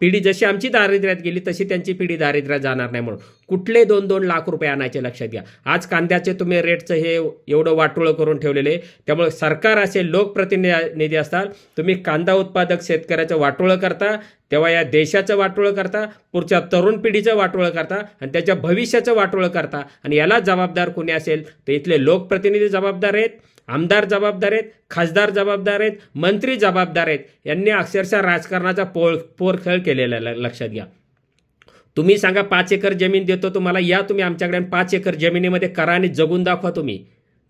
पिढी जशी आमची दारिद्र्यात गेली तशी त्यांची पिढी दारिद्र्यात जाणार नाही म्हणून कुठले दोन दोन लाख रुपये आणायचे लक्षात घ्या आज कांद्याचे तुम्ही रेटचं हे एवढं वाटोळं करून ठेवलेले आहे. त्यामुळे सरकार असे लोकप्रतिनिधी असतात तुम्ही कांदा उत्पादक शेतकऱ्याचं वाटोळं करता तेव्हा या देशाचं वाटोळं करता पुढच्या तरुण पिढीचं वाटोळं करता आणि त्याच्या भविष्याचं वाटोळं करता आणि याला जबाबदार कोणी असेल तर इथले लोकप्रतिनिधी जबाबदार आहेत आमदार जबाबदार आहेत खासदार जबाबदार आहेत मंत्री जबाबदार आहेत. यांनी अक्षरशः राजकारणाचा पोळ पोरखेळ केलेला ल- लक्षात घ्या. तुम्ही सांगा पाच एकर जमीन देतो तुम्हाला या तुम्ही आमच्याकडे पाच एकर जमिनीमध्ये करा आणि जगून दाखवा तुम्ही.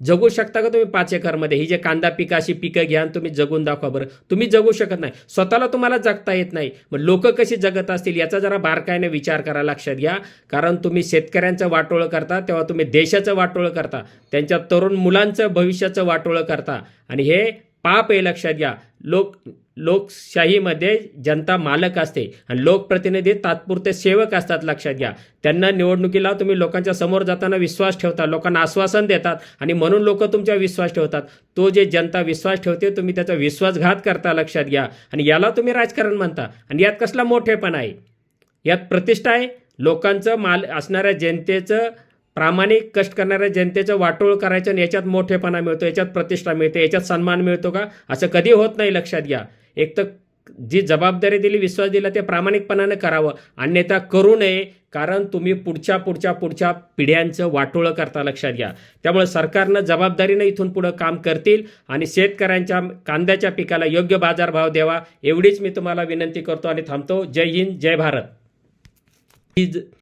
जगू शकता का तुम्ही पाच एकरमध्ये? ही जे कांदा पिकं अशी पिकं घ्या आणि तुम्ही जगून दाखवा बरं. तुम्ही जगू शकत नाही. स्वतःला तुम्हाला जगता येत नाही. मग लोक कशी जगत असतील याचा जरा बारकाईने विचार करा लक्षात घ्या. कारण तुम्ही शेतकऱ्यांचं वाटोळं करता तेव्हा तुम्ही देशाचं वाटोळं करता. त्यांच्या तरुण मुलांचं भविष्याचं वाटोळं करता. आणि हे पाप आहे लक्षात घ्या. लोक लोकशाहीमध्ये जनता मालक असते आणि लोकप्रतिनिधी तात्पुरते सेवक असतात लक्षात घ्या. त्यांना निवडणुकीला तुम्ही लोकांच्या समोर जाताना विश्वास ठेवता लोकांना आश्वासन देतात आणि म्हणून लोक तुमच्या विश्वास ठेवतात. तो जे जनता विश्वास ठेवते तुम्ही त्याचा विश्वासघात करता लक्षात घ्या. आणि याला तुम्ही राजकारण म्हणता. आणि यात कसला मोठेपणा आहे? यात प्रतिष्ठा आहे. लोकांचं माल असणाऱ्या जनतेचं प्रामाणिक कष्ट करणाऱ्या जनतेचं वाटोळ करायचं आणि याच्यात मोठेपणा मिळतो याच्यात प्रतिष्ठा मिळते याच्यात सन्मान मिळतो का? असं कधी होत नाही लक्षात घ्या. एक तर जी जबाबदारी दिली विश्वास दिला ते प्रामाणिकपणानं करावं. अन्यथा करू नये कारण तुम्ही पुढच्या पुढच्या पुढच्या पिढ्यांचं वाटोळं करता लक्षात घ्या. त्यामुळे सरकारनं जबाबदारीनं इथून पुढं काम करतील आणि शेतकऱ्यांच्या कांद्याच्या पिकाला योग्य बाजारभाव द्यावा एवढीच मी तुम्हाला विनंती करतो आणि थांबतो. जय हिंद जय भारत. ही ज-